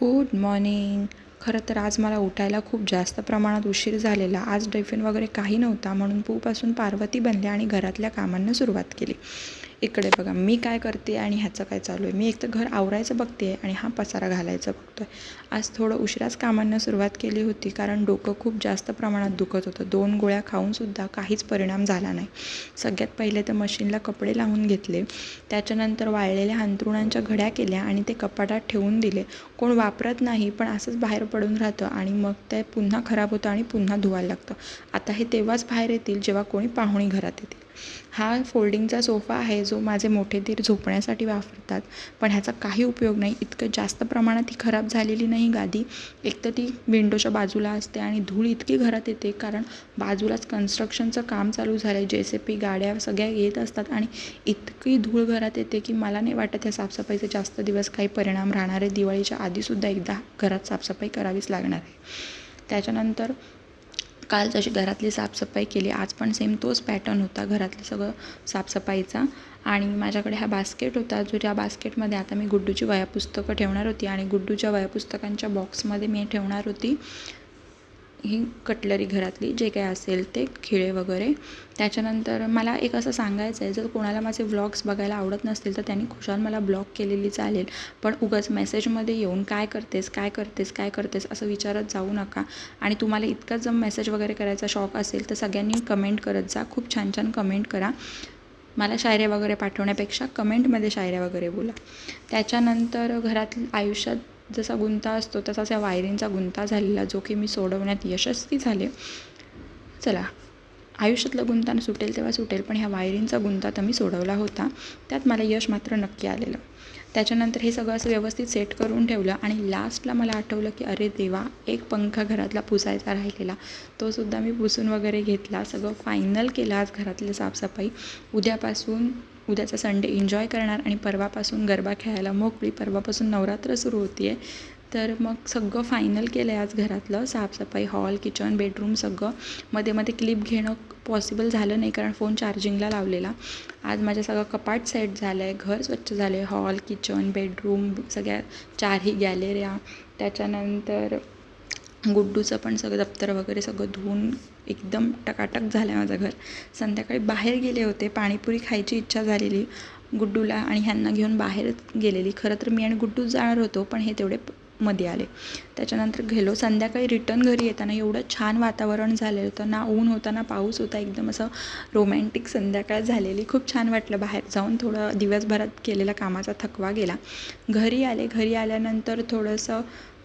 Good morning खरं तर आज मला उठायला खूप जास्त प्रमाणात उशीर झालेला. आज टिफिन वगैरे काही नव्हता म्हणून पूपासून पार्वती बनल्या आणि घरातल्या कामांना सुरुवात केली. इकडे बघा मी काय करते आणि ह्याचं काय चालू आहे? मी एक तर घर आवरायचं बघते आणि हा पसारा घालायचं बघतो आहे आज थोडं उशिराच कामांना सुरुवात केली होती कारण डोकं खूप जास्त प्रमाणात दुखत होतं. दोन गोळ्या खाऊनसुद्धा काहीच परिणाम झाला नाही. सगळ्यात पहिले तर मशीनला कपडे लावून घेतले. त्याच्यानंतर वाळलेल्या अंथरुणांच्या घड्या केल्या आणि ते कपाटात ठेवून दिले. कोण वापरत नाही पण असंच बाहेर पडून राहतं आणि मग ते पुन्हा खराब होतं आणि पुन्हा धुवायला लागतं. आता हे तेव्हाच बाहेर येतील जेव्हा कोणी पाहुणी घरात येतील. हा फोल्डिंगचा सोफा आहे जो माझे मोठे दीर झोपण्यासाठी वापरतात. पण ह्याचा काही उपयोग नाही. इतकं जास्त प्रमाणात ती खराब झालेली नाही गादी. एक तर ती विंडोच्या बाजूला असते आणि धूळ इतकी घरात येते कारण बाजूलाच कन्स्ट्रक्शनचं काम चालू झालं आहे जे सी पी गाड्या सगळ्या येत असतात आणि इतकी धूळ घरात येते की मला नाही वाटत ह्या साफसफाईचे जास्त दिवस काही परिणाम राहणार आहे. दिवाळीच्या आधीसुद्धा एकदा घरात साफसफाई करावीच लागणार आहे. त्याच्यानंतर काल जशी घरातली साफसफाई केली आज पण सेम तोच पॅटर्न होता घरातलं सगळं साफसफाईचा. आणि माझ्याकडे हा बास्केट होता जो त्या बास्केटमध्ये आता मी गुड्डूची वयापुस्तकं ठेवणार होती आणि गुड्डूच्या वयापुस्तकांच्या बॉक्समध्ये मी ठेवणार होती. ही कटलरी घरातली जे काही असेल ते खिळे वगैरे. त्याच्यानंतर मला एक असं सांगायचं आहे जर कोणाला माझे व्लॉग्स बघायला आवडत नसतील तर त्यांनी खुशाल मला ब्लॉग केलेली चालेल. पण उगाच मेसेजमध्ये येऊन काय करतेस काय करतेस काय करतेस असं विचारत जाऊ नका. आणि तुम्हाला इतकाच जर मेसेज वगैरे करायचा शॉक असेल तर सगळ्यांनी कमेंट करत जा. खूप छान छान कमेंट करा. मला शायऱ्या वगैरे पाठवण्यापेक्षा कमेंटमध्ये शायऱ्या वगैरे बोला. त्याच्यानंतर घरात आयुष्यात जसा गुंता असतो तसाच या वायरींचा गुंता झालेला जो की मी सोडवण्यात यशस्वी झाले. चला आयुष्यातलं गुंता सुटेल तेव्हा सुटेल पण ह्या वायरींचा गुंता तर मी सोडवला होता. त्यात मला यश मात्र नक्की आलेलं. त्याच्यानंतर हे सगळं असं व्यवस्थित सेट करून ठेवलं आणि लास्टला मला आठवलं की अरे देवा एक पंखा घरातला पुसायचा राहिलेला. तोसुद्धा मी पुसून वगैरे घेतला. सगळं फायनल केलं आज घरातली साफसफाई. उद्यापासून उद्याचा संडे एन्जॉय करणार आणि परवापासून गरबा खेळायला मोकळी परवापासून नवरात्र सुरू होती आहे तर मग सगळं फायनल केलं आहे आज घरातलं साफसफाई हॉल किचन बेडरूम सगळं. मध्ये मध्ये क्लिप घेणं पॉसिबल झालं नाही कारण फोन चार्जिंगला लावलेला. आज माझं सगळं कपाट सेट झालं आहे घर स्वच्छ झालं आहे हॉल किचन बेडरूम सगळ्या चारही गॅलेऱ्या त्याच्यानंतर गुड्डूचं पण सगळं दप्तर वगैरे सगळं धुवून एकदम टकाटक झालं आहे माझं घर. संध्याकाळी बाहेर गेले होते पाणीपुरी खायची इच्छा झालेली गुड्डूला आणि ह्यांना घेऊन बाहेर गेलेली. खरं तर मी आणि गुड्डूच जाणार होतो पण हे तेवढे मध्ये आले. त्याच्यानंतर गेलो. संध्याकाळी रिटर्न घरी येताना एवढं छान वातावरण झालेलं होतं. ना ऊन होता ना पाऊस होता. एकदम असं रोमॅन्टिक संध्याकाळ झालेली. खूप छान वाटलं बाहेर जाऊन. थोडं दिवसभरात केलेला कामाचा थकवा गेला. घरी आले. घरी आल्यानंतर थोडंसं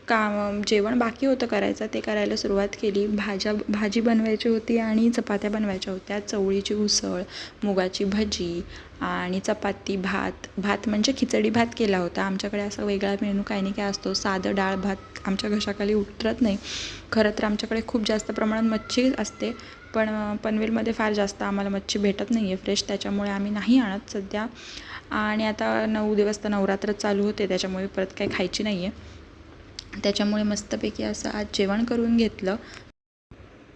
काम जेवण बाकी होतं करायचं ते करायला सुरुवात केली. भाज्या भाजी बनवायची होती आणि चपात्या बनवायच्या होत्या. चवळीची उसळ मुगाची भजी आणि चपाती भात. भात म्हणजे खिचडी भात केला होता. आमच्याकडे असा वेगळा मेनू काही नाही काय असतो. साधं डाळ भात आमच्या घशाखाली उतरत नाही. खरं तर आमच्याकडे खूप जास्त प्रमाणात मच्छी असते पण पनवेलमध्ये फार जास्त आम्हाला मच्छी भेटत नाही आहे फ्रेश त्याच्यामुळे आम्ही नाही आणत सध्या. आणि आता नऊ दिवस तर नवरात्र चालू होते त्याच्यामुळे परत काही खायची नाही आहे त्याच्यामुळे मस्तपैकी असं आज जेवण करून घेतलं.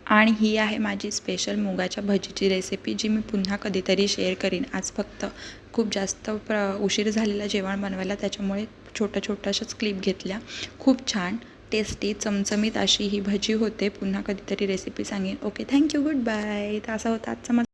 आणि ही आहे माझी स्पेशल मुगाच्या भजीची रेसिपी जी मी पुन्हा कधीतरी शेअर करीन. आज फक्त खूप जास्त प्र उशीर झालेला जेवण बनवायला त्याच्यामुळे छोट्या छोट्याशाच क्लिप घेतल्या. खूप छान टेस्टी चमचमीत अशी ही भजी होते. पुन्हा कधीतरी रेसिपी सांगेन. ओके थँक्यू गुड बाय तर असा होता आजचा